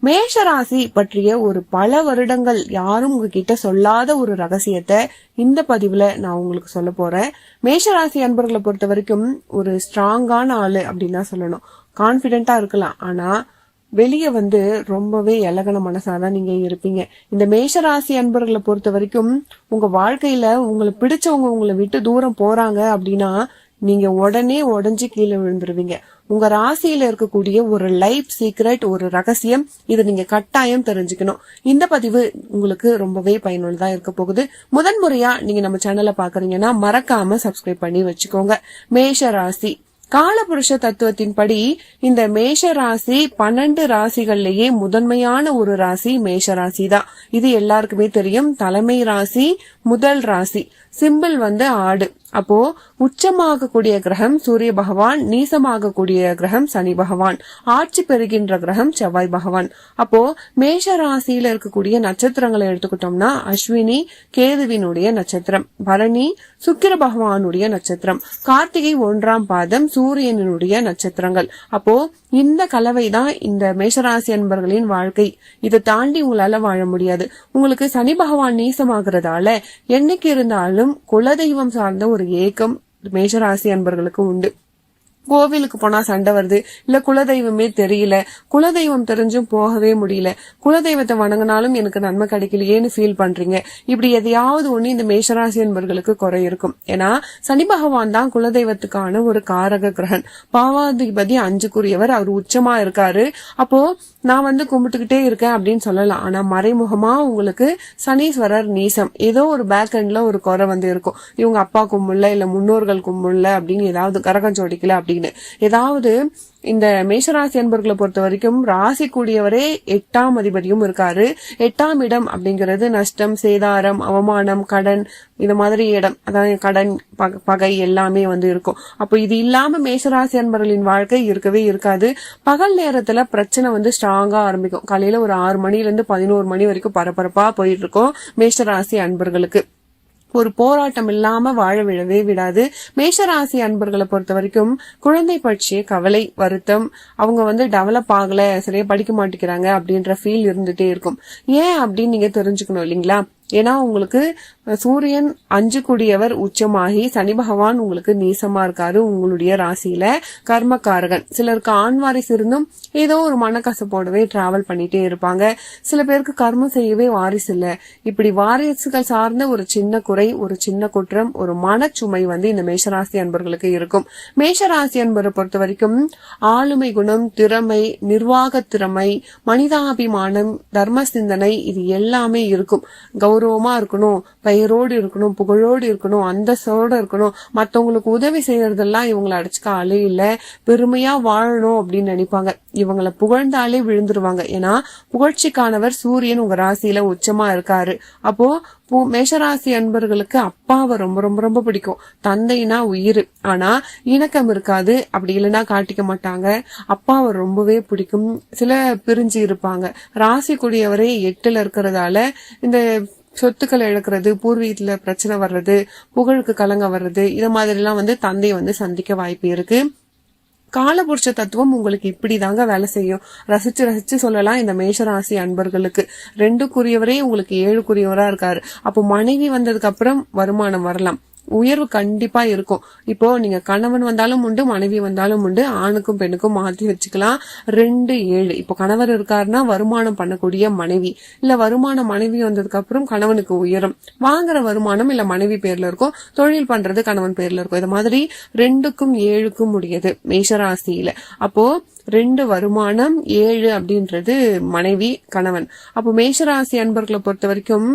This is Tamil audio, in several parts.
மேஷ ராசி பற்றிய ஒரு பல வருடங்கள் யாரும் உங்ககிட்ட சொல்லாத ஒரு ரகசியத்தை இந்த பதிவுல நான் உங்களுக்கு சொல்ல போறேன். மேஷ ராசி அன்பர்களை பொறுத்த வரைக்கும் ஒரு ஸ்ட்ராங்கான ஆளு அப்படின்னு தான் சொல்லணும். கான்பிடென்ட்டா இருக்கலாம். ஆனா வெளியே வந்து ரொம்பவே இலகன மனசாதான் நீங்க இருப்பீங்க. இந்த மேஷ ராசி அன்பர்களை பொறுத்த வரைக்கும் உங்க வாழ்க்கையில உங்களை பிடிச்சவங்க உங்களை விட்டு தூரம் போறாங்க அப்படின்னா நீங்க உடனே உடஞ்சி கீழே விழுந்துருவீங்க. உங்க ராசியில இருக்கக்கூடிய ஒரு லைஃப் சீக்ரெட் ஒரு ரகசியம் இதை நீங்க கட்டாயம் தெரிஞ்சுக்கணும். இந்த பதிவு உங்களுக்கு ரொம்பவே பயனுள்ளதா இருக்க போகுது. முதன் முறையா நீங்க நம்ம சேனலை பாக்குறீங்கன்னா மறக்காம சப்ஸ்கிரைப் பண்ணி வச்சுக்கோங்க. மேஷ ராசி காலபுருஷ தத்துவத்தின்படி இந்த மேஷ ராசி பன்னெண்டு ராசிகள்லயே முதன்மையான ஒரு ராசி மேஷ ராசி தான் இது எல்லாருக்குமே தெரியும். தலைமை ராசி முதல் ராசி. சிம்பிள் வந்து ஆடு. அப்போ உச்சமாகக்கூடிய கிரகம் சூரிய பகவான் நீசமாகக்கூடிய கிரகம் சனி பகவான் ஆட்சி பெறுகின்ற கிரகம் செவ்வாய் பகவான். அப்போ மேஷ ராசியில இருக்கக்கூடிய நட்சத்திரங்களை எடுத்துக்கிட்டோம்னா அஸ்வினி கேதுவினுடைய நட்சத்திரம் பரணி சுக்கிர பகவானுடைய நட்சத்திரம். கார்த்திகை ஒன்றாம் பாதம் சூரியனுடைய நட்சத்திரங்கள். அப்போ இந்த கலவை தான் இந்த மேஷராசி அன்பர்களின் வாழ்க்கை. இதை தாண்டி உங்களால வாழ முடியாது. உங்களுக்கு சனி பகவான் நீசமாகிறதால என்னைக்கு இருந்தாலும் குலதெய்வம் சார்ந்த ஒரு ஏக்கம் மேஷராசி அன்பர்களுக்கு உண்டு. கோவிலுக்கு போனா சண்டை வருது. இல்ல குலதெய்வமே தெரியல. குலதெய்வம் தெரிஞ்சும் போகவே முடியல. குலதெய்வத்தை வணங்கினாலும் எனக்கு நன்மை கிடைக்கலையேன்னு ஃபீல் பண்றீங்க. இப்படி எதையாவது ஒண்ணு இந்த மேஷராசி என்பர்களுக்கு குறை இருக்கும். ஏன்னா சனி பகவான் தான் குலதெய்வத்துக்கான ஒரு காரக கிரகன். பாவாதிபதி அஞ்சுக்குரியவர். அவர் உச்சமா இருக்காரு. அப்போ நான் வந்து கும்பிட்டுக்கிட்டே இருக்கேன் அப்படின்னு சொல்லலாம். ஆனா மறைமுகமா உங்களுக்கு சனீஸ்வரர் நீசம். ஏதோ ஒரு பேக் எண்ட்ல ஒரு குறை வந்து இருக்கும். இவங்க அப்பா கும்பிடல இல்ல முன்னோர்கள் கும்பிடல அப்படின்னு ஏதாவது கரகம் சோடிக்கல அப்படின்னு. ஏதாவது இந்த மேஷராசி அன்பர்களை பொறுத்த வரைக்கும் ராசி கூடியவரே எட்டாம் அதிபதியும் இருக்காரு. எட்டாம் இடம் அப்படிங்கிறது நஷ்டம் சேதாரம் அவமானம் கடன் இந்த மாதிரி இடம். அதாவது கடன் பக- பகை எல்லாமே வந்து இருக்கும். அப்போ இது இல்லாம மேஷராசி அன்பர்களின் வாழ்க்கை இருக்கவே இருக்காது. பகல் நேரத்துல பிரச்சனை வந்து ஸ்ட்ராங்கா ஆரம்பிக்கும். காலையில ஒரு ஆறு மணில இருந்து பதினோரு மணி வரைக்கும் பரபரப்பா போயிட்டு இருக்கும் மேஷராசி அன்பர்களுக்கு. ஒரு போராட்டம் இல்லாம வாழ விழவே விடாது. மேஷராசி அன்பர்களை பொறுத்த வரைக்கும் குழந்தை பற்றிய கவலை வருத்தம். அவங்க வந்து டெவலப் ஆகல சரியா படிக்க மாட்டேங்கிறாங்க அப்படின்ற ஃபீல் இருந்துட்டே இருக்கும். ஏன் அப்படின்னு நீங்க தெரிஞ்சுக்கணும் இல்லைங்களா? ஏன்னா உங்களுக்கு சூரியன் அஞ்சு கூடியவர் உச்சமாகி சனி பகவான் உங்களுக்கு நீசமா இருக்காரு உங்களுடைய ராசியில கர்மக்காரகன். சிலருக்கு ஆண் வாரிசு இருந்தும் ஏதோ ஒரு மனக்கசப்போடவே டிராவல் பண்ணிட்டே இருப்பாங்க. சில பேருக்கு கர்மம் செய்யவே வாரிசு இல்லை. இப்படி வாரிசுகள் சார்ந்த ஒரு சின்ன குறை ஒரு சின்ன குற்றம் ஒரு மனச்சுமை வந்து இந்த மேஷராசி அன்பர்களுக்கு இருக்கும். மேஷராசி அன்பரை பொறுத்த வரைக்கும் ஆளுமை குணம் திறமை நிர்வாக திறமை மனிதாபிமானம் தர்ம சிந்தனை இது எல்லாமே இருக்கும். கௌரவமா இருக்கணும் பெயரோடு இருக்கணும் புகழோடு இருக்கணும் அந்தஸ்தோடு இருக்கணும். மற்றவங்களுக்கு உதவி செய்யறதெல்லாம் இவங்களை அடிச்சுக்க ஆளே இல்லை. பெருமையா வாழணும் அப்படின்னு நினைப்பாங்க. இவங்களை புகழ்ந்தாலே விழுந்துருவாங்க. ஏன்னா புகழ்ச்சிக்கானவர் சூரியன் உங்க ராசியில உச்சமா இருக்காரு. அப்போ பூ- மேஷராசி அன்பர்களுக்கு அப்பாவை ரொம்ப ரொம்ப ரொம்ப பிடிக்கும். தந்தைனா உயிர். ஆனா இணக்கம் இருக்காது. அப்படி இல்லைன்னா காட்டிக்க மாட்டாங்க. அப்பாவை ரொம்பவே பிடிக்கும். சில பிரிஞ்சு இருப்பாங்க. ராசி கூடியவரே எட்டுல இருக்கிறதால இந்த சொத்துக்களை இழக்கிறது பூர்வீகத்துல பிரச்சனை வர்றது புகழுக்கு கலங்க வர்றது இதை மாதிரிலாம் வந்து தந்தை வந்து சந்திக்க வாய்ப்பு இருக்கு. காலபுருஷ தத்துவம் உங்களுக்கு இப்படி தாங்க வேலை செய்யும். ரசிச்சு ரசிச்சு சொல்லலாம் இந்த மேஷராசி அன்பர்களுக்கு. ரெண்டுக்குரியவரே உங்களுக்கு ஏழுக்குரியவரா இருக்காரு. அப்போ மனைவி வந்ததுக்கு அப்புறம் வருமானம் வரலாம். உயர்வு கண்டிப்பா இருக்கும். இப்போ நீங்க கணவன் வந்தாலும் உண்டு மனைவி வந்தாலும் உண்டு ஆணுக்கும் பெண்ணுக்கும் மாத்தி வச்சுக்கலாம். ரெண்டு ஏழு. இப்போ கணவர் இருக்காருன்னா வருமானம் பண்ணக்கூடிய மனைவி. இல்ல வருமான மனைவி வந்ததுக்கு அப்புறம் கணவனுக்கு உயரும். வாங்குற வருமானம் இல்ல மனைவி பேர்ல இருக்கும் தொழில் பண்றது கணவன் பேர்ல இருக்கும். இது மாதிரி ரெண்டுக்கும் ஏழுக்கும் உடையது மேஷராசியில. அப்போ ரெண்டு வருமானம் ஏழு அப்படின்றது மனைவி கணவன். அப்போ மேஷராசி அன்பர்களை பொறுத்த வரைக்கும்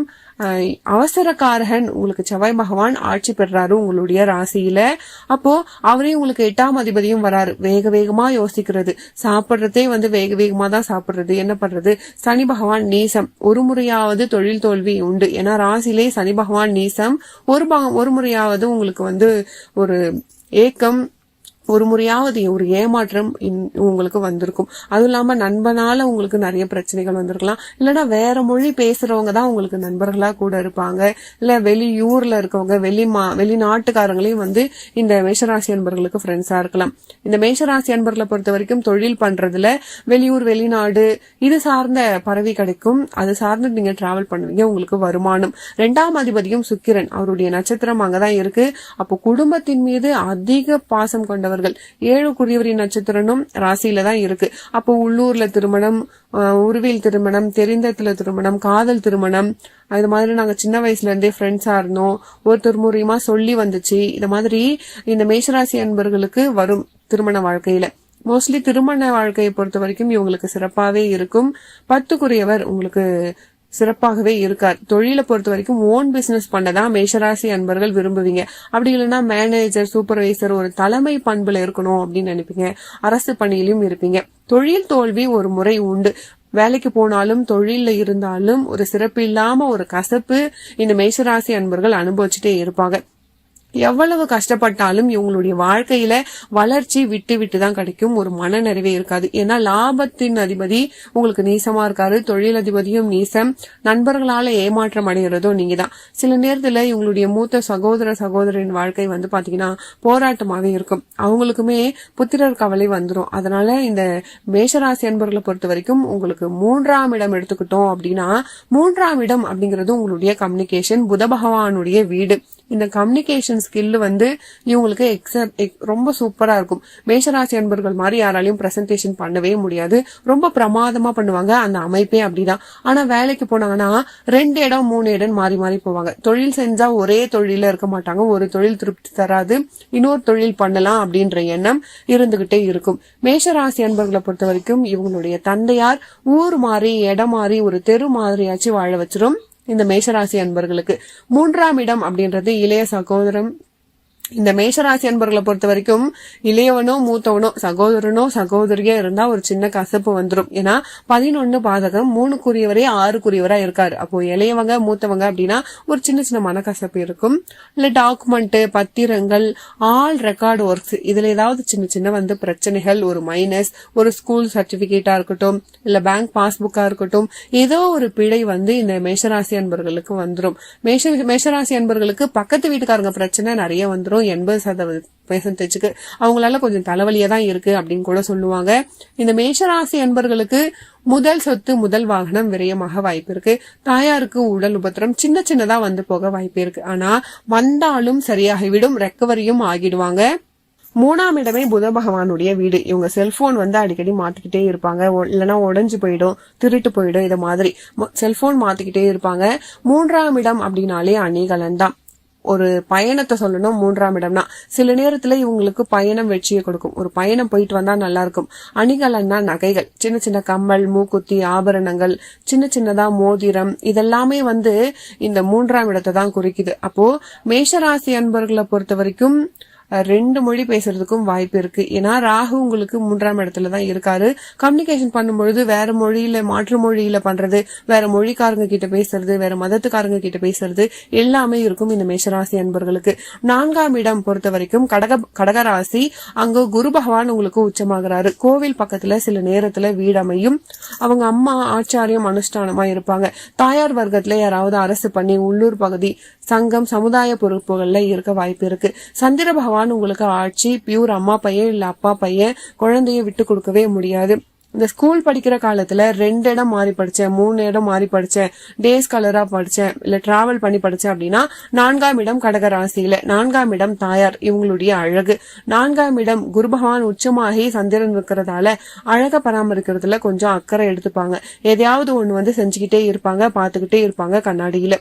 அவசரக்காரகன் உங்களுக்கு செவ்வாய் பகவான் ஆட்சி பெறாரு உங்களுடைய ராசியில. அப்போ அவரே உங்களுக்கு எட்டாம் அதிபதியும் வராரு. வேக வேகமா யோசிக்கிறது. சாப்பிட்றதே வந்து வேக வேகமா தான் சாப்பிட்றது. என்ன பண்றது? சனி பகவான் நீசம். ஒரு முறையாவது தொழில் தோல்வி உண்டு. ஏன்னா ராசியிலே சனி பகவான் நீசம். ஒரு ஒரு முறையாவது உங்களுக்கு வந்து ஒரு ஏக்கம் ஒரு முறையாவது ஒரு ஏமாற்றம் இன்- உங்களுக்கு வந்திருக்கும். அதுவும் இல்லாமல் நண்பனால உங்களுக்கு நிறைய பிரச்சனைகள் வந்திருக்கலாம். இல்லைன்னா வேற மொழி பேசுறவங்க தான் உங்களுக்கு நண்பர்களாக கூட இருப்பாங்க. இல்லை வெளியூர்ல இருக்கவங்க வெளி மா வெளிநாட்டுக்காரங்களையும் வந்து இந்த மேஷராசி அன்பர்களுக்கு ஃப்ரெண்ட்ஸா இருக்கலாம். இந்த மேஷராசி அன்பர்களை பொறுத்த வரைக்கும் தொழில் பண்றதுல வெளியூர் வெளிநாடு இது சார்ந்த பறவை கிடைக்கும். அது சார்ந்து நீங்க டிராவல் பண்ணுவீங்க உங்களுக்கு வருமானம். ரெண்டாம் அதிபதியும் சுக்கிரன். அவருடைய நட்சத்திரம் அங்கதான் இருக்கு. அப்போ குடும்பத்தின் மீது அதிக பாசம் கொண்டவர்கள் ஏழுக்குரியவரின் நட்சத்திரனும் ராசியில தான் இருக்கு. அப்போ உள்ளூர்ல திருமணம் உருவில் திருமணம் தெரிந்தத்துல திருமணம் காதல் திருமணம் அது மாதிரி நாங்கள் சின்ன வயசுல இருந்தே ஃப்ரெண்ட்ஸா இருந்தோம். ஒருத்தர் மூலியமா சொல்லி வந்துச்சு. இந்த மாதிரி இந்த மேஷராசி அன்பர்களுக்கு வரும் திருமண வாழ்க்கையில. மோஸ்ட்லி திருமண வாழ்க்கையை பொறுத்த வரைக்கும் இவங்களுக்கு சிறப்பாகவே இருக்கும். பத்துக்குரியவர் உங்களுக்கு சிறப்பாகவே இருக்கார். தொழிலை பொறுத்த வரைக்கும் ஓன் பிசினஸ் பண்ணதான் மேஷராசி அன்பர்கள் விரும்புவீங்க. அப்படி இல்லைன்னா மேனேஜர் சூப்பர்வைசர் ஒரு தலைமை பண்புல இருக்கணும் அப்படின்னு நினைப்பீங்க. அரசு பணியிலும் இருப்பீங்க. தொழில் தோல்வி ஒரு முறை உண்டு. வேலைக்கு போனாலும் தொழில்ல இருந்தாலும் ஒரு சிறப்பு இல்லாம ஒரு கசப்பு இந்த மேஷராசி அன்பர்கள் அனுபவிச்சுட்டே இருப்பாங்க. எவ்வளவு கஷ்டப்பட்டாலும் இவங்களுடைய வாழ்க்கையில வளர்ச்சி விட்டு விட்டு தான் கிடைக்கும். ஒரு மன நிறைவே இருக்காது. ஏன்னா லாபத்தின் அதிபதி உங்களுக்கு நீசமா இருக்காரு. தொழில் அதிபதியும் நீசம். நண்பர்களால ஏமாற்றம் அடைகிறதும் நீங்க தான் சில நேரத்துல இவங்களுடைய மூத்த சகோதர சகோதரின் வாழ்க்கை வந்து பாத்தீங்கன்னா போராட்டமாவே இருக்கும். அவங்களுக்குமே புத்திரர் கவலை வந்துடும் அதனால இந்த மேஷராசி அன்பர்களை பொறுத்த வரைக்கும் உங்களுக்கு மூன்றாம் இடம் எடுத்துக்கிட்டோம் அப்படின்னா மூன்றாம் இடம் அப்படிங்கிறது உங்களுடைய கம்யூனிகேஷன் புத பகவானுடைய வீடு. இந்த கம்யூனிகேஷன் ஸ்கில் வந்து இவங்களுக்கு எக்ஸ ரொம்ப சூப்பரா இருக்கும். மேஷராசி அன்பர்கள் மாதிரி யாராலையும் பிரசன்டேஷன் பண்ணவே முடியாது. ரொம்ப பிரமாதமா பண்ணுவாங்க. அந்த அமைப்பே அப்படிதான். ஆனா வேலைக்கு போனாங்கன்னா ரெண்டு இடம் மூணு இடம் மாறி மாறி போவாங்க. தொழில் செஞ்சா ஒரே தொழில இருக்க மாட்டாங்க. ஒரு தொழில் திருப்தி தராது. இன்னொரு தொழில் பண்ணலாம் அப்படின்ற எண்ணம் இருந்துகிட்டே இருக்கும். மேஷராசி அன்பர்களை பொறுத்த வரைக்கும் இவங்களுடைய தந்தையார் ஊர் மாறி இடம் மாறி ஒரு தெரு மாதிரியாச்சும் வாழ வச்சிரும். இந்த மேஷராசி அன்பர்களுக்கு. மூன்றாம் இடம் அப்படின்றது இளைய சகோதரம் இந்த மேஷராசி அன்பர்களை பொறுத்த வரைக்கும் இளையவனோ மூத்தவனோ சகோதரனோ சகோதரியா இருந்தா ஒரு சின்ன கசப்பு வந்துடும் ஏன்னா பதினொன்னு பாதகம் மூணுக்குரியவரே ஆறுக்குரியவரா இருக்காரு. அப்போ இளையவங்க மூத்தவங்க அப்படின்னா ஒரு சின்ன சின்ன மனக்கசப்பு இருக்கும். இல்ல டாக்குமெண்ட் பத்திரங்கள் ஆல் ரெக்கார்டு ஒர்க்ஸ் இதுல ஏதாவது சின்ன சின்ன வந்து பிரச்சனைகள் ஒரு மைனஸ் ஒரு ஸ்கூல் சர்டிபிகேட்டா இருக்கட்டும் இல்ல பேங்க் பாஸ்புக்கா இருக்கட்டும் ஏதோ ஒரு பிழை வந்து இந்த மேஷராசி அன்பர்களுக்கு வந்துடும் மேஷ மேஷராசி அன்பர்களுக்கு பக்கத்து வீட்டுக்காரங்க பிரச்சனை நிறைய வந்துடும் எண்பது சதவீத பெர்சன்டேஜுக்கு அவங்களால கொஞ்சம் தலைவலியா தான் இருக்கு அப்படின்னு கூட சொல்லுவாங்க. இந்த மேஷராசி அன்பர்களுக்கு முதல் சொத்து முதல் வாகனம் விரயமாக வாய்ப்பு இருக்கு. தாயாருக்கு உடல் உபத்திரம் சின்ன சின்னதா வந்து போக வாய்ப்பு இருக்கு. ஆனா வந்தாலும் சரியாகிவிடும் ரெக்கவரியும் ஆகிடுவாங்க. மூணாம் இடமே புத பகவானுடைய வீடு. இவங்க செல்போன் வந்து அடிக்கடி மாத்திக்கிட்டே இருப்பாங்க. ஒ- இல்லைன்னா உடஞ்சு போயிடும் திருட்டு போயிடும் இது மாதிரி. செல்போன் மாத்திக்கிட்டே இருப்பாங்க. மூன்றாம் இடம் அப்படின்னாலே அணிகலன் தான். ஒரு பயணத்தை சொல்லணும் மூன்றாம் இடம்னா. சில நேரத்துல இவங்களுக்கு பயணம் வெற்றியை கொடுக்கும். ஒரு பயணம் போயிட்டு வந்தா நல்லா இருக்கும் அணிகலன்னா நகைகள். சின்ன சின்ன கம்மல் மூக்குத்தி ஆபரணங்கள் சின்ன சின்னதா மோதிரம் இதெல்லாமே வந்து இந்த மூன்றாம் இடத்தை தான் குறிக்குது. அப்போ மேஷராசி அன்பர்களை பொறுத்த வரைக்கும் ரெண்டு மொழி பேசுறதுக்கும் வாய்ப்பு இருக்கு. ஏன்னா ராகு உங்களுக்கு மூன்றாம் இடத்துல தான் இருக்காரு. கம்யூனிகேஷன் பண்ணும்பொழுது வேற மொழியில மாற்று மொழியில பண்றது வேற மொழிக்காரங்க கிட்ட பேசுறது வேற மதத்துக்காரங்க கிட்ட பேசுறது எல்லாமே இருக்கும் இந்த மேஷராசி அன்பர்களுக்கு. நான்காம் இடம் பொறுத்த வரைக்கும் கடக கடகராசி. அங்க குரு பகவான் உங்களுக்கு உச்சமாகிறாரு. கோவில் பக்கத்துல சில நேரத்துல வீடமையும் அவங்க அம்மா ஆச்சாரியம் அனுஷ்டானமா இருப்பாங்க. தாயார் வர்க்கத்துல யாராவது அரசு பண்ணி உள்ளூர் பகுதி சங்கம் சமுதாய பொறுப்புகள்ல இருக்க வாய்ப்பு இருக்கு. சந்திர பகவான் உங்களுக்கு ஆட்சி பியூர் அம்மா பையன் இல்ல அப்பா பையன் குழந்தைய விட்டு கொடுக்கவே முடியாது. இந்த ஸ்கூல் படிக்கிற காலத்துல ரெண்டு இடம் மாறி படிச்சேன் மூணு இடம் மாறி படிச்சேன் டேஸ் கலரா படிச்சேன் இல்ல டிராவல் பண்ணி படிச்சேன் அப்படின்னா நான்காம் இடம் கடக ராசியில நான்காம் இடம் தாயார் இவங்களுடைய அழகு. நான்காம் இடம் குரு பகவான் உச்சமாகி சந்திரன் இருக்கிறதால அழக பராமரிக்கிறதுல கொஞ்சம் அக்கறை எடுத்துப்பாங்க. எதையாவது ஒண்ணு வந்து செஞ்சுக்கிட்டே இருப்பாங்க பாத்துக்கிட்டே இருப்பாங்க கண்ணாடியில.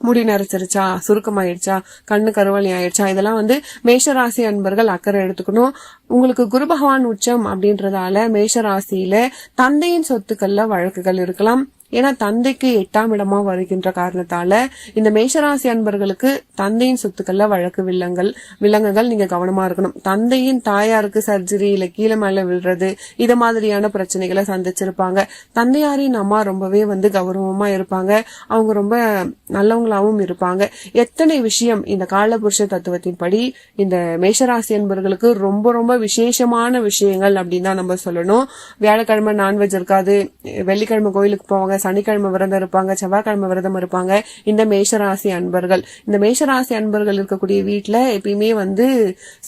முடி நரைச்சிருச்சா சுருக்கமாயிடுச்சா கண்ணு கருவலி ஆயிடுச்சா இதெல்லாம் வந்து மேஷராசி அன்பர்கள் அக்கறை எடுத்துக்கணும். உங்களுக்கு குரு பகவான் உச்சம் அப்படின்றதால மேஷராசியில தந்தையின் சொத்துக்கள்ல வழக்குகள் இருக்கலாம். ஏன்னா தந்தைக்கு எட்டாம் இடமா வருகின்ற காரணத்தால இந்த மேஷராசி அன்பர்களுக்கு தந்தையின் சொத்துக்கள்ல வழக்கு வில்லங்கள் விலங்குகள் நீங்க கவனமா இருக்கணும். தந்தையின் தாயாருக்கு சர்ஜரி இல்ல கீழே மேல விழுறது இது மாதிரியான பிரச்சனைகளை சந்திச்சிருப்பாங்க. தந்தையாரின் அம்மா ரொம்பவே வந்து கௌரவமா இருப்பாங்க. அவங்க ரொம்ப நல்லவங்களாவும் இருப்பாங்க. எத்தனை விஷயம் இந்த காலபுருஷ தத்துவத்தின் படி இந்த மேஷராசி அன்பர்களுக்கு ரொம்ப ரொம்ப விசேஷமான விஷயங்கள் அப்படின்னு தான் நம்ம சொல்லணும். வியாழக்கிழமை நான்வெஜ் இருக்காது. வெள்ளிக்கிழமை கோயிலுக்கு போவாங்க. சனிக்கிழமை விரதம் இருப்பாங்க செவ்வாய்க்கிழமை விரதம் இருப்பாங்க. இந்த மேஷராசி அன்பர்கள். இந்த மேஷராசி அன்பர்கள் இருக்கக்கூடிய வீட்டில் எப்பயுமே வந்து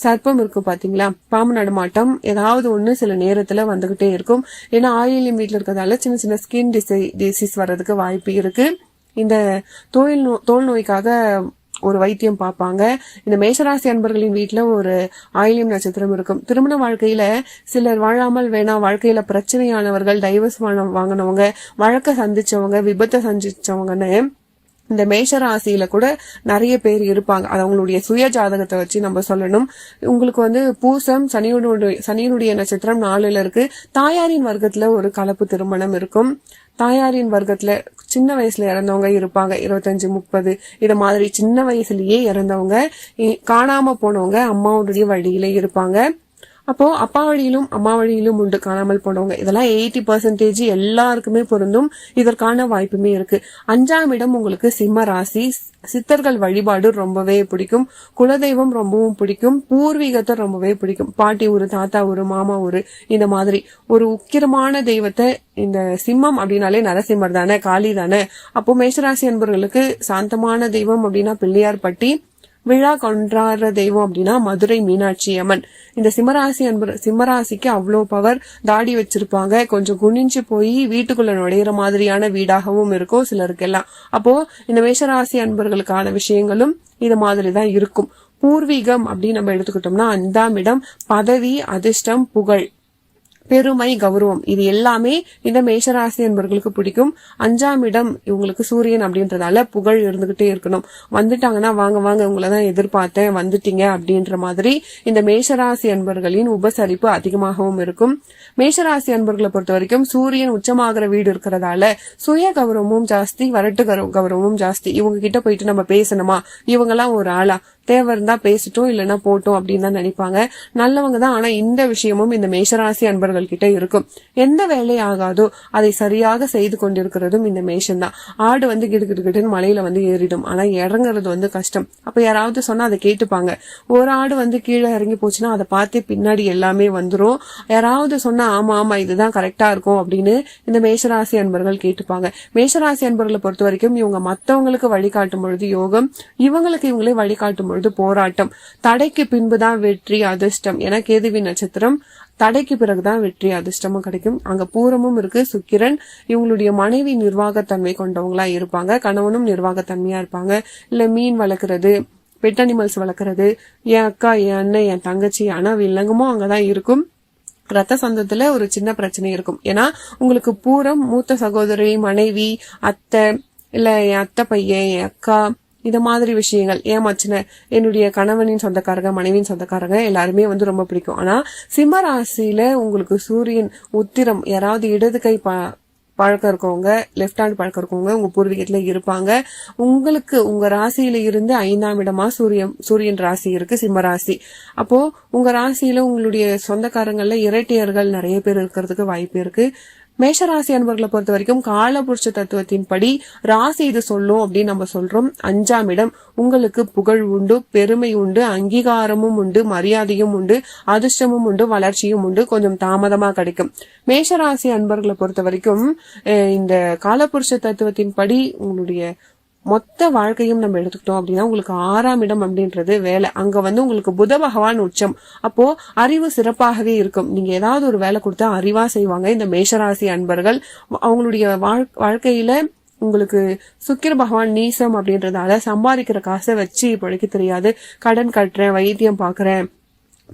சர்ப்பம் இருக்கும் பார்த்தீங்களா பாம்பு நடமாட்டம் ஏதாவது ஒன்று சில நேரத்தில் வந்துக்கிட்டே இருக்கும். ஏன்னா ஆயிலியம் வீட்டில் இருக்கிறதால சின்ன சின்ன ஸ்கின் டிசை டிசீஸ் வர்றதுக்கு வாய்ப்பு இருக்குது இந்த தோல் நோ தோல் நோய்க்காக ஒரு வைத்தியம் பார்ப்பாங்க. இந்த மேஷராசி அன்பர்களின் வீட்டில் ஒரு ஆயிலியம் நட்சத்திரம் இருக்கும். திருமண வாழ்க்கையில சிலர் வாழாமல் வேணாம் வாழ்க்கையில பிரச்சனையானவர்கள் டைவர்ஸ் வாங்கினவங்க வழக்க சந்திச்சவங்க விபத்தை சந்திச்சவங்கன்னு இந்த மேஷ ராசியில கூட நிறைய பேர் இருப்பாங்க. அது அவங்களுடைய சுய ஜாதகத்தை வச்சு நம்ம சொல்லணும். உங்களுக்கு வந்து பூசம் சனியுடைய சனியினுடைய நட்சத்திரம் நாலுல இருக்கு. தாயாரின் வர்க்கத்துல ஒரு கலப்பு திருமணம் இருக்கும். தாயாரின் வர்க்கத்துல சின்ன வயசுல இறந்தவங்க இருப்பாங்க. இருபத்தஞ்சு முப்பது இது மாதிரி சின்ன வயசுலயே இறந்தவங்க காணாம போனவங்க அம்மாவுடைய வழியில இருப்பாங்க. அப்போ அப்பா வழியிலும் அம்மா வழியிலும் உண்டு காணாமல் போனவங்க. இதெல்லாம் எயிட்டி பர்சன்டேஜ் எல்லாருக்குமே பொருந்தும். இதற்கான வாய்ப்புமே இருக்கு. அஞ்சாம் இடம் உங்களுக்கு சிம்ம ராசி. சித்தர்கள் வழிபாடு ரொம்பவே பிடிக்கும். குலதெய்வம் ரொம்பவும் பிடிக்கும். பூர்வீகத்தை ரொம்பவே பிடிக்கும். பாட்டி ஒரு தாத்தா ஒரு மாமா ஒரு இந்த மாதிரி. ஒரு உக்கிரமான தெய்வத்தை இந்த சிம்மம் அப்படின்னாலே நரசிம்மர் தானே காளி தானே. அப்போ மேஷராசி அன்பர்களுக்கு சாந்தமான தெய்வம் அப்படின்னா பிள்ளையார் பட்டி. விழா கொண்டாடுற தெய்வம் அப்படின்னா மதுரை மீனாட்சி அம்மன். இந்த சிம்மராசி அன்பர் சிம்மராசிக்கு அவ்வளோ பவர் தாடி வச்சிருப்பாங்க. கொஞ்சம் குனிஞ்சு போய் வீட்டுக்குள்ள நுழையிற மாதிரியான வீடாகவும் இருக்கும் சிலருக்கெல்லாம். அப்போ இந்த மேஷராசி அன்பர்களுக்கான விஷயங்களும் இது மாதிரி தான் இருக்கும். பூர்வீகம் அப்படின்னு நம்ம எடுத்துக்கிட்டோம்னா அஞ்சாம் இடம் பதவி அதிர்ஷ்டம் புகழ். பெருமை கௌரவம். இது எல்லாமே இந்த மேஷராசி என்பவர்களுக்கு பிடிக்கும். அஞ்சாம் இடம் இவங்களுக்கு சூரியன் அப்படின்றதால புகழ் இருந்துகிட்டே இருக்கணும். வந்துட்டாங்கன்னா வாங்க வாங்க உங்களை தான் எதிர்பார்த்தேன் வந்துட்டீங்க அப்படின்ற மாதிரி இந்த மேஷராசி அன்பர்களின் உபசரிப்பு அதிகமாகவும் இருக்கும். மேஷராசி அன்பர்களை பொறுத்த வரைக்கும் சூரியன் உச்சமாகிற வீடு இருக்கிறதால சுய கௌரவமும் ஜாஸ்தி வரட்டு கௌரவமும் ஜாஸ்தி. இவங்க கிட்ட போயிட்டு நம்ம பேசணுமா? இவங்கெல்லாம் ஒரு ஆளா? தேவை இருந்தா பேசட்டும் இல்லைன்னா போட்டோம் அப்படின்னு தான் நினைப்பாங்க. நல்லவங்க தான் ஆனா இந்த விஷயமும் இந்த மேஷராசி அன்பர்கள் கிட்ட இருக்கும். எந்த வேலை ஆகாதோ அதை சரியாக செய்து கொண்டிருக்கிறதும் இந்த மேஷன் தான். ஆடு வந்து கிடுகிட்டுன்னு மலையில வந்து ஏறிடும். ஆனா இறங்குறது வந்து கஷ்டம். அப்ப யாராவது சொன்னா அதை கேட்டுப்பாங்க. ஒரு ஆடு வந்து கீழே இறங்கி போச்சுன்னா அதை பார்த்து பின்னாடி எல்லாமே வந்துரும். யாராவது சொன்னா ஆமா ஆமா இதுதான் கரெக்டா இருக்கும் அப்படின்னு இந்த மேஷராசி அன்பர்கள் கேட்டுப்பாங்க. மேஷராசி அன்பர்களை பொறுத்த வரைக்கும் இவங்க மத்தவங்களுக்கு வழிகாட்டும் பொழுது யோகம் இவங்களுக்கு இவங்களே வழிகாட்டும் பொழுது பொழுது போராட்டம். தடைக்கு பின்புதான் வெற்றி அதிர்ஷ்டம் என கேதுவி நட்சத்திரம் தடைக்கு பிறகுதான் வெற்றி அதிர்ஷ்டமும் கிடைக்கும். அங்க பூரமும் இருக்கு. சுக்கிரன் இவங்களுடைய மனைவி நிர்வாகத்தன்மை கொண்டவங்களா இருப்பாங்க. கணவனும் நிர்வாகத்தன்மையா இருப்பாங்க. இல்ல மீன் வளர்க்கறது பெட் அனிமல்ஸ் வளர்க்கறது என் அக்கா என் அண்ணன் என் தங்கச்சி ஆனா வில்லங்கமும் அங்கதான் இருக்கும். ரத்த சொந்தத்துல ஒரு சின்ன பிரச்சனை இருக்கும். ஏன்னா உங்களுக்கு பூரம் மூத்த சகோதரி மனைவி அத்தை இல்ல என் அத்தை பையன் என் அக்கா இந்த மாதிரி விஷயங்கள் ஏமாச்சின என்னுடைய கணவனின் சொந்தக்காரங்க மனைவியின் சொந்தக்காரங்க எல்லாருமே வந்து ரொம்ப பிடிக்கும். ஆனா சிம்ம ராசியில உங்களுக்கு சூரியன் உத்திரம் யாராவது இடது கை ப பழக்கம் இருக்கவங்க லெஃப்ட் ஹேண்ட் பழக்கம் இருக்கவங்க உங்க பூர்வீகத்துல இருப்பாங்க. உங்களுக்கு உங்க ராசியில இருந்து ஐந்தாம் இடமா சூரியன் சூரியன் ராசி இருக்கு சிம்ம ராசி. அப்போ உங்க ராசியில உங்களுடைய சொந்தக்காரங்கள்ல இரட்டையர்கள் நிறைய பேர் இருக்கிறதுக்கு வாய்ப்பு இருக்கு. மேஷராசி அன்பர்களை பொறுத்த வரைக்கும் காலபுருஷ தத்துவத்தின் படி ராசி இது சொல்லும் அப்படின்னு நம்ம சொல்றோம். அஞ்சாம் இடம் உங்களுக்கு புகழ் உண்டு பெருமை உண்டு அங்கீகாரமும் உண்டு மரியாதையும் உண்டு அதிர்ஷ்டமும் உண்டு வளர்ச்சியும் உண்டு கொஞ்சம் தாமதமா கிடைக்கும். மேஷராசி அன்பர்களை பொறுத்த வரைக்கும் இந்த காலபுருஷ தத்துவத்தின் படி உங்களுடைய மொத்த வாழ்க்கையும் நம்ம எடுத்துக்கிட்டோம் அப்படின்னா உங்களுக்கு ஆறாம் இடம் அப்படின்றது வேலை. அங்க வந்து உங்களுக்கு புத பகவான் உச்சம். அப்போ அறிவு சிறப்பாகவே இருக்கும். நீங்க ஏதாவது ஒரு வேலை கொடுத்தா அறிவா செய்வாங்க. இந்த மேஷராசி அன்பர்கள் அவங்களுடைய வாழ்க்கையில உங்களுக்கு சுக்கிர பகவான் நீசம் அப்படின்றதால சம்பாதிக்கிற காசை வச்சு பிழைக்க தெரியாது. கடன் கட்டுறேன் வைத்தியம் பாக்குறேன்.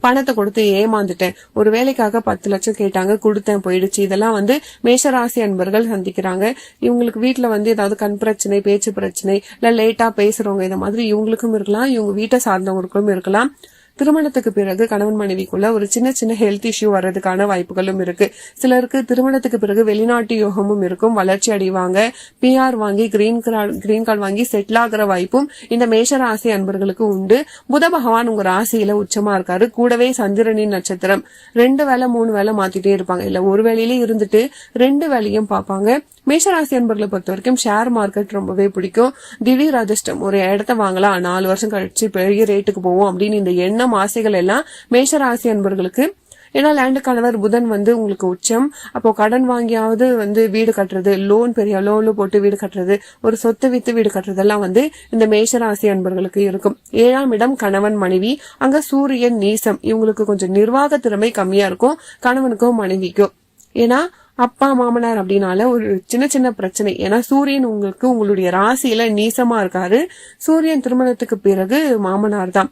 பணத்தை கொடுத்து ஏமாந்துட்டேன். ஒரு வேலைக்காக பத்து லட்சம் கேட்டாங்க கொடுத்தேன் போயிடுச்சு. இதெல்லாம் வந்து மேஷராசி அன்பர்கள் சந்திக்கிறாங்க. இவங்களுக்கு வீட்டில் வந்து ஏதாவது கண் பிரச்சனை பேச்சு பிரச்சனை இல்லை லேட்டா பேசுறவங்க இந்த மாதிரி இவங்களுக்கும் இருக்கலாம் இவங்க வீட்டை சார்ந்தவங்களுக்கும் இருக்கலாம். திருமணத்துக்கு பிறகு கணவன் மனைவிக்குள்ள ஒரு சின்ன சின்ன ஹெல்த் இஷ்யூ வர்றதுக்கான வாய்ப்புகளும் இருக்கு. சிலருக்கு திருமணத்துக்கு பிறகு வெளிநாட்டு யோகமும் இருக்கும். வளர்ச்சி அடைவாங்க. பிஆர் வாங்கி கிரீன் கார்டு கிரீன் கார்டு வாங்கி செட்டில் ஆகிற வாய்ப்பும் இந்த மேஷ ராசி அன்பர்களுக்கு உண்டு. புத பகவான் உங்க ராசியில உச்சமா இருக்காரு. கூடவே சந்திரனின் நட்சத்திரம். ரெண்டு வேலை மூணு வேலை மாத்திட்டே இருப்பாங்க. இல்ல ஒரு வேலையிலே இருந்துட்டு ரெண்டு வேலையும் பார்ப்பாங்க. மேஷராசி அன்பர்களை பொறுத்த வரைக்கும் ஷேர் மார்க்கெட் ரொம்பவே பிடிக்கும். திடீர் அதிர்ஷ்டம் ஒரு இடத்த வாங்கலாம் நாலு வருஷம் கழிச்சு பெரிய ரேட்டுக்கு போவோம் அப்படின்னு இந்த எண்ணம் ஆசைகள் எல்லாம் மேஷராசி அன்பர்களுக்கு. ஏன்னா லேண்டு கணவர் புதன் வந்து உங்களுக்கு உச்சம். அப்போ கடன் வாங்கியாவது வந்து வீடு கட்டுறது லோன் பெரிய லோன்ல போட்டு வீடு கட்டுறது ஒரு சொத்து வித்து வீடு கட்டுறதெல்லாம் வந்து இந்த மேஷராசி அன்பர்களுக்கு இருக்கும். ஏழாம் இடம் கணவன் மனைவி. அங்க சூரியன் நீசம். இவங்களுக்கு கொஞ்சம் நிர்வாக திறமை கம்மியா இருக்கும். கணவனுக்கும் மனைவிக்கும் ஏன்னா அப்பா மாமனார் அப்படின்னால ஒரு சின்ன சின்ன பிரச்சனை. ஏன்னா சூரியன் உங்களுக்கு உங்களுடைய ராசியில நீசமா இருக்காரு. சூரியன் திருமணத்துக்கு பிறகு மாமனார் தான்.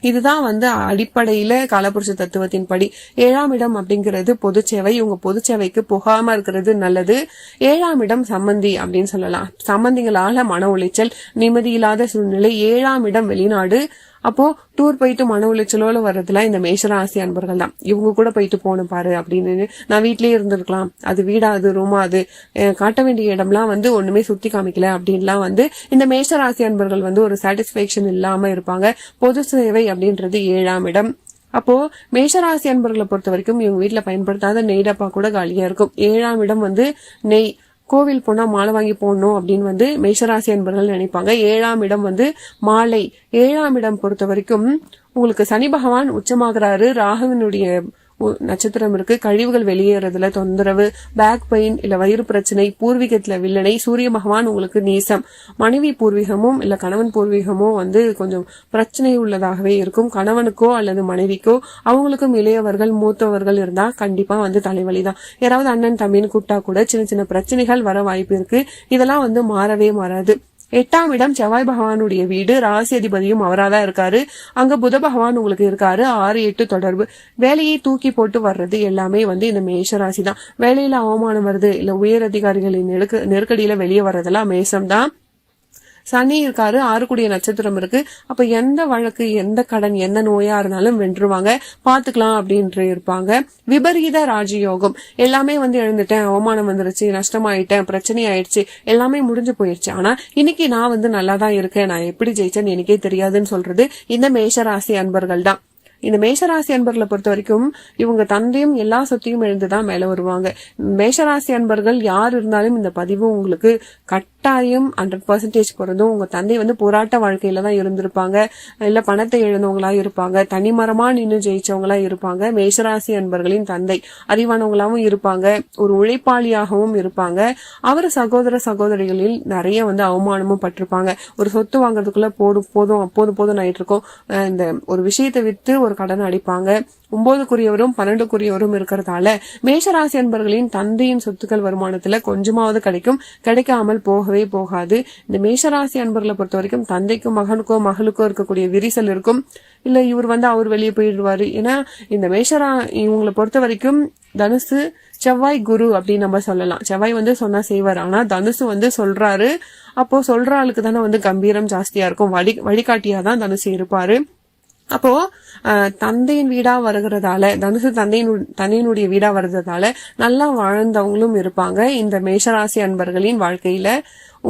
இதுதான் வந்து அடிப்படையில காலபுருஷ தத்துவத்தின் படி. ஏழாம் இடம் அப்படிங்கிறது பொது சேவை. இவங்க பொது சேவைக்கு போகாம இருக்கிறது நல்லது. ஏழாம் இடம் சம்மந்தி அப்படின்னு சொல்லலாம். சம்மந்திகளால மன உளைச்சல் நிம்மதி இல்லாத சூழ்நிலை. ஏழாம் இடம் வெளிநாடு. அப்போ டூர் போயிட்டு மன உளைச்சலோட வர்றதுலாம் இந்த மேஷராசி அன்பர்கள் தான். இவங்க கூட போயிட்டு போகணும் பாரு அப்படின்னு. நான் வீட்லயே இருந்திருக்கலாம். அது வீடா அது ரூமா அது காட்ட வேண்டிய இடம்லாம் வந்து ஒண்ணுமே சுத்தி காமிக்கல அப்படின்லாம் வந்து இந்த மேஷராசி அன்பர்கள் வந்து ஒரு சாட்டிஸ்பேக்ஷன் இல்லாம இருப்பாங்க. பொது சேவை அப்படின்றது ஏழாம் இடம். அப்போ மேஷராசி அன்பர்களை பொறுத்த வரைக்கும் இவங்க வீட்டில் பயன்படுத்தாத நெய் டப்பா கூட காலியா இருக்கும். ஏழாம் இடம் வந்து நெய். கோவில் போனால் மாலை வாங்கி போடணும் அப்படின்னு வந்து மேஷராசி அன்பர்கள் நினைப்பாங்க. ஏழாம் இடம் வந்து மாலை. ஏழாம் இடம் பொறுத்த வரைக்கும் உங்களுக்கு சனி பகவான் உச்சமாகிறாரு. ராகவனுடைய நட்சத்திரம் இருக்கு. கழிவுகள் வெளியேறதுல தொந்தரவு பேக் பெயின் இல்ல வயிறு பிரச்சனை பூர்வீகத்துல வில்லனை சூரிய பகவான் உங்களுக்கு நீசம். மனைவி பூர்வீகமும் இல்ல கணவன் பூர்வீகமோ வந்து கொஞ்சம் பிரச்சனை உள்ளதாகவே இருக்கும். கணவனுக்கோ அல்லது மனைவிக்கோ அவங்களுக்கும் இளையவர்கள் மூத்தவர்கள் இருந்தா கண்டிப்பா வந்து தலைவலி தான் யாராவது அண்ணன் தம்பின்னு கூப்பிட்டா கூட சின்ன சின்ன பிரச்சனைகள் வர வாய்ப்பு இருக்கு. இதெல்லாம் வந்து மாறவே மாறாது. எட்டாம் இடம் செவ்வாய் பகவானுடைய வீடு. ராசி அதிபதியும் அவராதான் இருக்காரு. அங்க புத பகவான் உங்களுக்கு இருக்காரு. ஆறு எட்டு தொடர்பு. வேலையை தூக்கி போட்டு வர்றது எல்லாமே வந்து இந்த மேஷ ராசி தான் வேலையில அவமானம் வருது இல்ல உயர் அதிகாரிகளின் நெருக்க நெருக்கடியில வெளியே வர்றதெல்லாம் மேஷம் தான் சனி இருக்காரு ஆறுக்குடிய நட்சத்திரம் இருக்கு. அப்ப எந்த வழக்கு எந்த கடன் எந்த நோயா இருந்தாலும் வென்றுவாங்க பாத்துக்கலாம் அப்படின்ட்டு இருப்பாங்க. விபரீத ராஜயோகம். எல்லாமே வந்து எழுந்துட்டேன் அவமானம் வந்துருச்சு நஷ்டமாயிட்டேன் பிரச்சனை ஆயிடுச்சு எல்லாமே முடிஞ்சு போயிடுச்சு ஆனா இன்னைக்கு நான் வந்து நல்லா தான் இருக்கேன். நான் எப்படி ஜெயிச்சேன்னு எனக்கே தெரியாதுன்னு சொல்றது இந்த மேஷராசி அன்பர்கள் தான். இந்த மேஷராசி அன்பர்களை பொறுத்த வரைக்கும் இவங்க தந்தையும் எல்லா சொத்தையும் எழுந்துதான் மேல வருவாங்க. மேஷராசி அன்பர்கள் யார் இருந்தாலும் இந்த பதிவு உங்களுக்கு கட் கட்டாயம் ஹண்ட்ரட் பர்சன்டேஜ் பொருந்தும் உங்க தந்தை வந்து போராட்ட வாழ்க்கையில தான் இருந்திருப்பாங்க. இல்ல பணத்தை எழுந்தவங்களா இருப்பாங்க. தனிமரமா நின்று ஜெயிச்சவங்களா இருப்பாங்க. மேஷராசி அன்பர்களின் தந்தை அறிவானவங்களாவும் இருப்பாங்க. ஒரு உழைப்பாளியாகவும் இருப்பாங்க. அவர் சகோதர சகோதரிகளில் நிறைய வந்து அவமானமும் பட்டிருப்பாங்க. ஒரு சொத்து வாங்குறதுக்குள்ள போதும் போதும் போதும் போதும் ஆயிட்டு இருக்கோம் இந்த ஒரு விஷயத்தை வித்து ஒரு கடன் அடிப்பாங்க. ஒன்பதுக்குரியவரும் பன்னெண்டுக்குரியவரும் இருக்கிறதால மேஷராசி அன்பர்களின் தந்தையின் சொத்துக்கள் வருமானத்துல கொஞ்சமாவது கிடைக்கும். கிடைக்காமல் போகவே போகாது. இந்த மேஷராசி அன்பர்களை பொறுத்த வரைக்கும் தந்தைக்கும் மகனுக்கோ மகளுக்கோ இருக்கக்கூடிய விரிசல் இருக்கும். இல்ல இவர் வந்து அவர் வெளியே போயிடுவாரு. ஏன்னா இந்த மேஷரா இவங்களை பொறுத்த வரைக்கும் தனுசு செவ்வாய் குரு அப்படின்னு நம்ம சொல்லலாம். செவ்வாய் வந்து சொன்னா செய்வார். ஆனா தனுசு வந்து சொல்றாரு. அப்போ சொல்ற ஆளுக்கு தானே வந்து கம்பீரம் ஜாஸ்தியா இருக்கும். வழி வழிகாட்டியா தான் தனுசு இருப்பாரு. அப்போ தந்தையின் வீடா வருகிறதால தனுசு தந்தையின் தந்தையினுடைய வீடா வருகிறதால நல்லா வாழ்ந்தவங்களும் இருப்பாங்க. இந்த மேஷராசி அன்பர்களின் வாழ்க்கையில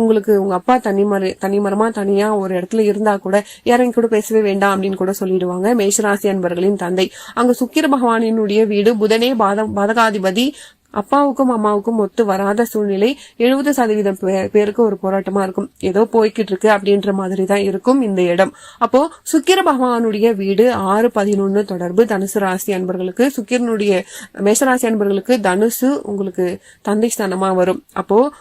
உங்களுக்கு உங்க அப்பா தனிமர தனிமரமா தனியா ஒரு இடத்துல இருந்தா கூட யாரையும் கூட பேசவே வேண்டாம் அப்படின்னு கூட சொல்லிடுவாங்க. மேஷராசி அன்பர்களின் தந்தை. அங்க சுக்கிர பகவானினுடைய வீடு புதனே பாத பாதகாதிபதி அப்பாவுக்கும் அம்மாவுக்கும் ஒத்து வராத சூழ்நிலை எழுபது சதவீதம் பே- பேருக்கு ஒரு போராட்டமா இருக்கும். ஏதோ போய்கிட்டு இருக்கு அப்படின்ற மாதிரி தான் இருக்கும் இந்த இடம். அப்போ சுக்கிர பகவானுடைய வீடு ஆறு பதினொன்னு தொடர்பு தனுசு ராசி அன்பர்களுக்கு சுக்கிரனுடைய மேஷராசி அன்பர்களுக்கு தனுசு உங்களுக்கு தந்தை ஸ்தானமா வரும். அப்போ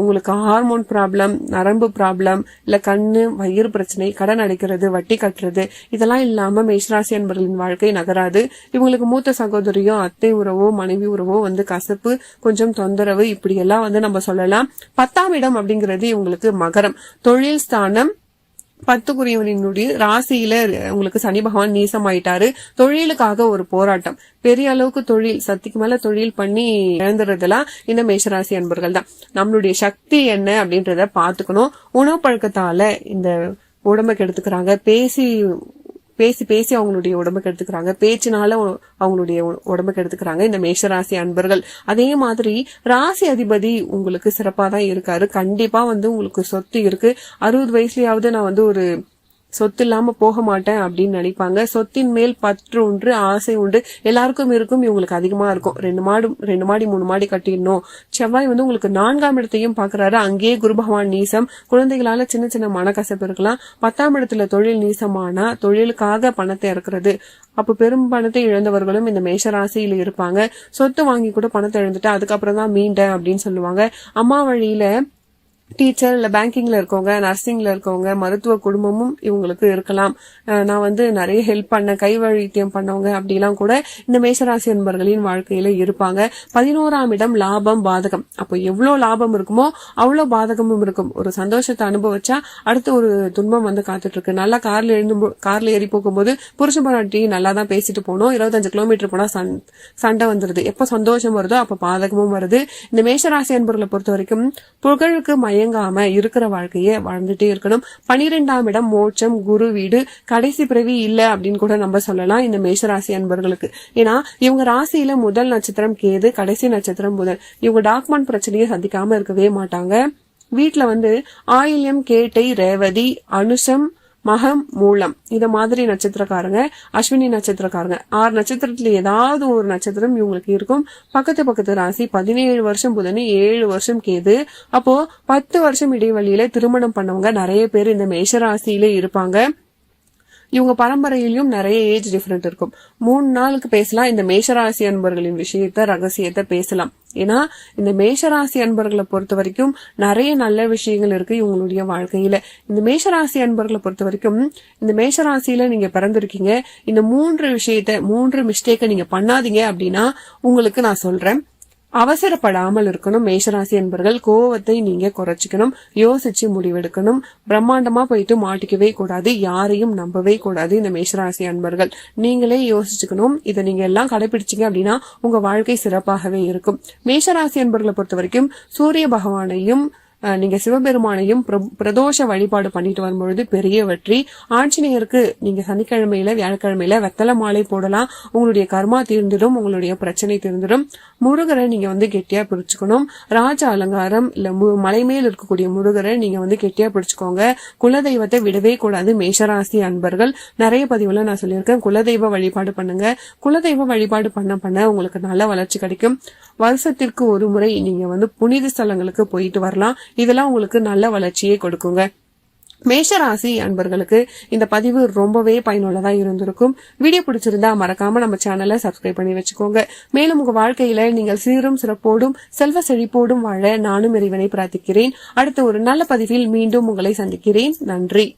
உங்களுக்கு ஹார்மோன் ப்ராப்ளம் நரம்பு ப்ராப்ளம் இல்லை கண்ணு வயிறு பிரச்சனை கடன் அடைக்கிறது வட்டி கட்டுறது இதெல்லாம் இல்லாமல் மேஷராசி அன்பர்களின் வாழ்க்கை நகராது. இவங்களுக்கு மூத்த சகோதரியோ அத்தை உறவோ மனைவி உறவோ வந்து கசப்பு கொஞ்சம் தொந்தரவு இப்படியெல்லாம் வந்து நம்ம சொல்லலாம். பத்தாம் இடம் அப்படிங்கிறது இவங்களுக்கு மகரம். தொழில் ஸ்தானம் பத்துக்குரியவரினுடைய ராசியில உங்களுக்கு சனி பகவான் நீசமாயிட்டாரு. தொழிலுக்காக ஒரு போராட்டம். பெரிய அளவுக்கு தொழில் சக்திக்கு மேல தொழில் பண்ணி இழந்துறதெல்லாம் இந்த மேஷராசி அன்பர்கள் தான் நம்மளுடைய சக்தி என்ன அப்படின்றத பாத்துக்கணும் உணவு பழக்கத்தால இந்த உடம்ப கெடுத்துக்கிறாங்க. பேசி பேசி பேசி அவங்களுடைய உடம்புக்கு எடுத்துக்கிறாங்க. பேச்சினால அவங்களுடைய உ- உடம்புக்கு எடுத்துக்கிறாங்க. இந்த மேஷராசி அன்பர்கள். அதே மாதிரி ராசி அதிபதி உங்களுக்கு சிறப்பாக தான் இருக்காரு. கண்டிப்பா வந்து உங்களுக்கு சொத்து இருக்கு. அறுபது வயசுலயாவது நான் வந்து ஒரு சொத்து இல்லாம போக மாட்டேன் அப்படின்னு நினைப்பாங்க. சொத்தின் மேல் பற்று உண்டு ஆசை உண்டு. எல்லாருக்கும் இருக்கும் இவங்களுக்கு அதிகமா இருக்கும். ரெண்டு மாடு ரெண்டு மாடி மூணு மாடி கட்டிடணும். செவ்வாய் வந்து உங்களுக்கு நான்காம் இடத்தையும் பாக்குறாரு. அங்கேயே குரு பகவான் நீசம். குழந்தைகளால சின்ன சின்ன மனக்கசப்பு இருக்கலாம். பத்தாம் இடத்துல தொழில் நீசமானா தொழிலுக்காக பணத்தை இறக்குறது. அப்ப பெரும் பணத்தை இழந்தவர்களும் இந்த மேஷ ராசியில இருப்பாங்க. சொத்து வாங்கி கூட பணத்தை இழந்துட்டு அதுக்கப்புறம் தான் மீண்டேன் அப்படின்னு சொல்லுவாங்க. அம்மா வழியில டீச்சர் இல்லை பேங்கிங்ல இருக்கவங்க நர்சிங்ல இருக்கவங்க மருத்துவ குடும்பமும் இவங்களுக்கு இருக்கலாம். நான் வந்து நிறைய ஹெல்ப் பண்ண கைவழித்தியம் பண்ணவங்க அப்படிலாம் கூட இந்த மேஷராசி என்பர்களின் வாழ்க்கையில இருப்பாங்க. பதினோராம் இடம் லாபம் பாதகம். அப்போ எவ்வளவு லாபம் இருக்குமோ அவ்வளவு பாதகமும் இருக்கும். ஒரு சந்தோஷத்தை அனுபவிச்சா அடுத்து ஒரு துன்பம் வந்து காத்துட்டு இருக்கு நல்லா கார்ல எழுந்து கார்ல ஏறி போகும்போது புருஷ பொண்டாட்டி நல்லா தான் பேசிட்டு போனோம் இருபத்தஞ்சு கிலோமீட்டர் போனால் சண்- சண்டை வந்துடுது எப்போ சந்தோஷம் வருதோ அப்போ பாதகமும் வருது. இந்த மேஷராசி என்பர்களை பொறுத்த வரைக்கும் புகழுக்கு மயங்காம இருக்கிற வாழ்க்கையே வாழ்ந்துட்டே இருக்கணும். பனிரெண்டாம் இடம் மோட்சம் குரு வீடு கடைசி பிறவி இல்ல அப்படின்னு கூட நம்ம சொல்லலாம் இந்த மேஷராசி அன்பர்களுக்கு. ஏன்னா இவங்க ராசியில முதல் நட்சத்திரம் கேது கடைசி நட்சத்திரம் புதன். இவங்க டாக்குமெண்ட் பிரச்சனையை சந்திக்காம இருக்கவே மாட்டாங்க. வீட்டுல வந்து ஆயில்யம் கேட்டை ரேவதி அனுஷம் மகம் மூலம். இந்த மாதிரி நட்சத்திரக்காரங்க அஸ்வினி நட்சத்திரக்காரங்க. ஆறு நட்சத்திரத்துல ஏதாவது ஒரு நட்சத்திரம் இவங்களுக்கு இருக்கும். பக்கத்து பக்கத்து ராசி பதினேழு வருஷம் புதனு ஏழு வருஷம் கேது. அப்போ பத்து வருஷம் இடைவெளியில திருமணம் பண்ணவங்க நிறைய பேர் இந்த மேஷ ராசியில இருப்பாங்க. இவங்க பரம்பரையிலும் நிறைய ஏஜ் டிஃப்ரெண்ட் இருக்கும். மூணு நாளுக்கு பேசலாம். இந்த மேஷராசி அன்பர்களின் விஷயத்த ரகசியத்தை பேசலாம். ஏன்னா இந்த மேஷராசி அன்பர்களை பொறுத்த வரைக்கும் நிறைய நல்ல விஷயங்கள் இருக்கு இவங்களுடைய வாழ்க்கையில. இந்த மேஷராசி அன்பர்களை பொறுத்த வரைக்கும் இந்த மேஷராசியில நீங்க பிறந்திருக்கீங்க. இந்த மூன்று விஷயத்த மூன்று மிஸ்டேக்கை நீங்க பண்ணாதீங்க அப்படின்னா உங்களுக்கு நான் சொல்றேன். அவசரப்படாமல் இருக்கணும். மேஷராசி என்பர்கள் கோவத்தை நீங்க குறைச்சிக்கணும். யோசிச்சு முடிவெடுக்கணும். பிரம்மாண்டமா போயிட்டு மாட்டிக்கவே கூடாது. யாரையும் நம்பவே கூடாது இந்த மேஷராசி அன்பர்கள். நீங்களே யோசிச்சுக்கணும். இதை நீங்க எல்லாம் கடைபிடிச்சிங்க அப்படின்னா உங்க வாழ்க்கை சிறப்பாகவே இருக்கும். மேஷராசி அன்பர்களை பொறுத்த வரைக்கும் சூரிய பகவானையும் நீங்க சிவபெருமானையும் பிர- பிரதோஷ வழிபாடு பண்ணிட்டு வரும்பொழுது பெரிய வெற்றி. ஆஞ்சநேயருக்கு நீங்க சனிக்கிழமையில வியாழக்கிழமையில வெத்தலை மாலை போடலாம். உங்களுடைய கர்மா தீர்ந்துடும் உங்களுடைய பிரச்சனை தீர்ந்துடும். முருகரை நீங்க வந்து கெட்டியா பிடிச்சுக்கணும். ராஜ அலங்காரம் இல்ல மு- மலை மேல் இருக்கக்கூடிய முருகரை நீங்க வந்து கெட்டியா பிடிச்சுக்கோங்க. குலதெய்வத்தை விடவே கூடாது மேஷராசி அன்பர்கள். நிறைய பதிவுல நான் சொல்லியிருக்கேன். குலதெய்வ வழிபாடு பண்ணுங்க. குலதெய்வ வழிபாடு பண்ண பண்ண உங்களுக்கு நல்ல வளர்ச்சி கிடைக்கும். வருஷத்திற்கு ஒரு முறை நீங்க வந்து புனித ஸ்தலங்களுக்கு போயிட்டு வரலாம். இதெல்லாம் உங்களுக்கு நல்ல வளர்ச்சியை கொடுக்குங்க. மேஷராசி அன்பர்களுக்கு இந்த பதிவு ரொம்பவே பயனுள்ளதா இருந்திருக்கும். வீடியோ பிடிச்சிருந்தா மறக்காம நம்ம சேனலை சப்ஸ்கிரைப் பண்ணி வச்சுக்கோங்க. மேலும் உங்க வாழ்க்கையில நீங்கள் சீரும் சிறப்போடும் செல்வ செழிப்போடும் வாழ நானும் இறைவனை பிரார்த்திக்கிறேன். அடுத்த ஒரு நல்ல பதிவில் மீண்டும் உங்களை சந்திக்கிறேன். நன்றி.